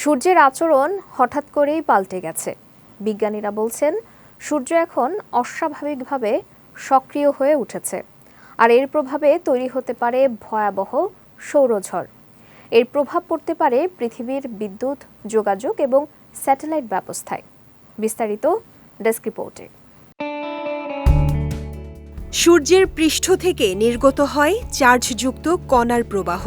সূর্যের আচরণ হঠাৎ করেই পাল্টে গেছে। বিজ্ঞানীরা বলছেন, সূর্য এখন অস্বাভাবিকভাবে সক্রিয় হয়ে উঠেছে আর এর প্রভাবে তৈরি হতে পারে ভয়াবহ সৌরঝড়। এর প্রভাব পড়তে পারে পৃথিবীর বিদ্যুৎ, যোগাযোগ এবং স্যাটেলাইট ব্যবস্থায়। বিস্তারিত ডেস্ক রিপোর্টে। সূর্যের পৃষ্ঠ থেকে নির্গত হয় চার্জযুক্ত কণার প্রবাহ।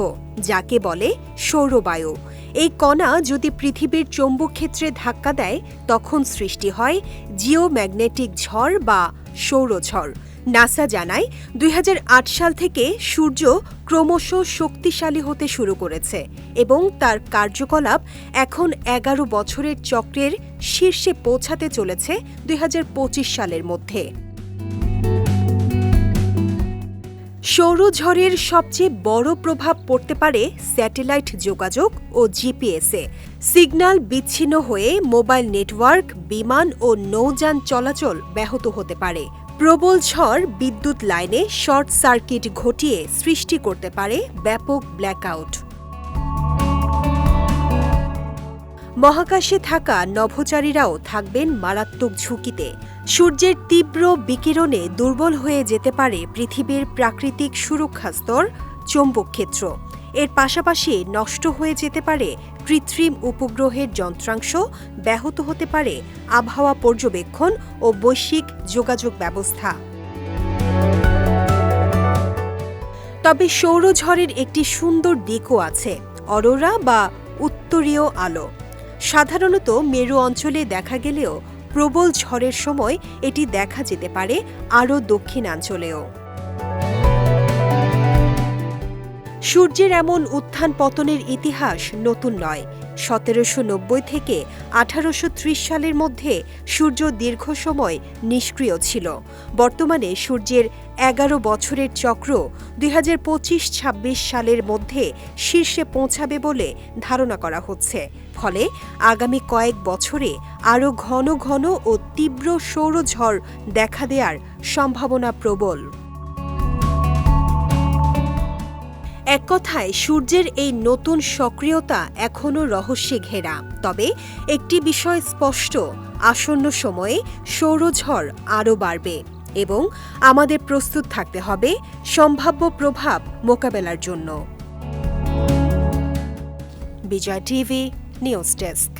যাকে বলে সৌরবায়ু। এই কণা যদি পৃথিবীর চৌম্বক ক্ষেত্রে ধাক্কা দেয়, তখন সৃষ্টি হয় জিওম্যাগনেটিক ঝড় বা সৌরঝড়। নাসা জানায়, দুই হাজার আট সাল থেকে সূর্য ক্রমশ শক্তিশালী হতে শুরু করেছে এবং তার কার্যকলাপ এখন এগারো বছরের চক্রের শীর্ষে পৌঁছাতে চলেছে দুই হাজার পঁচিশ সালের মধ্যে। সৌরঝড়ের সবচেয়ে বড় প্রভাব পড়তে পারে স্যাটেলাইট যোগাযোগ ও জিপিএসে সিগন্যাল বিচ্ছিন্ন হয়ে মোবাইল নেটওয়ার্ক, বিমান ও নৌযান চলাচল ব্যাহত হতে পারে। প্রবল ঝড় বিদ্যুৎ লাইনে শর্ট সার্কিট ঘটিয়ে সৃষ্টি করতে পারে ব্যাপক ব্ল্যাকআউট। মহাকাশে থাকা নভোচারীরাও থাকবেন মারাত্মক ঝুঁকিতে। সূর্যের তীব্র বিকিরণে দুর্বল হয়ে যেতে পারে পৃথিবীর প্রাকৃতিক সুরক্ষা স্তর চৌম্বক ক্ষেত্র এর পাশাপাশি নষ্ট হয়ে যেতে পারে কৃত্রিম উপগ্রহের যন্ত্রাংশ, ব্যাহত হতে পারে আবহাওয়া পর্যবেক্ষণ ও বৈশ্বিক যোগাযোগ ব্যবস্থা। তবে সৌরঝড়ের একটি সুন্দর দিকও আছে, অরোরা বা উত্তরীয় আলো। সাধারণত মেরু অঞ্চলে দেখা গেলেও প্রবল ঝড়ের সময় এটি দেখা যেতে পারে আরও দক্ষিণাঞ্চলেও। সূর্যের এমন উত্থান পতনের ইতিহাস নতুন নয়। সতেরোশো নব্বই থেকে আঠারোশো ত্রিশ সালের মধ্যে সূর্য দীর্ঘ সময় নিষ্ক্রিয় ছিল। বর্তমানে সূর্যের এগারো বছরের চক্র দুই হাজার সালের মধ্যে শীর্ষে পৌঁছাবে বলে ধারণা করা হচ্ছে। ফলে আগামী কয়েক বছরে আরও ঘন ঘন ও তীব্র সৌরঝড় দেখা দেওয়ার সম্ভাবনা প্রবল। এক কথায়, সূর্যের এই নতুন সক্রিয়তা এখনও রহস্যে ঘেরা। তবে একটি বিষয় স্পষ্ট, আসন্ন সময়ে সৌরঝড় আরও বাড়বে এবং আমাদের প্রস্তুত থাকতে হবে সম্ভাব্য প্রভাব মোকাবেলার জন্য। Bijoy TV, news desk.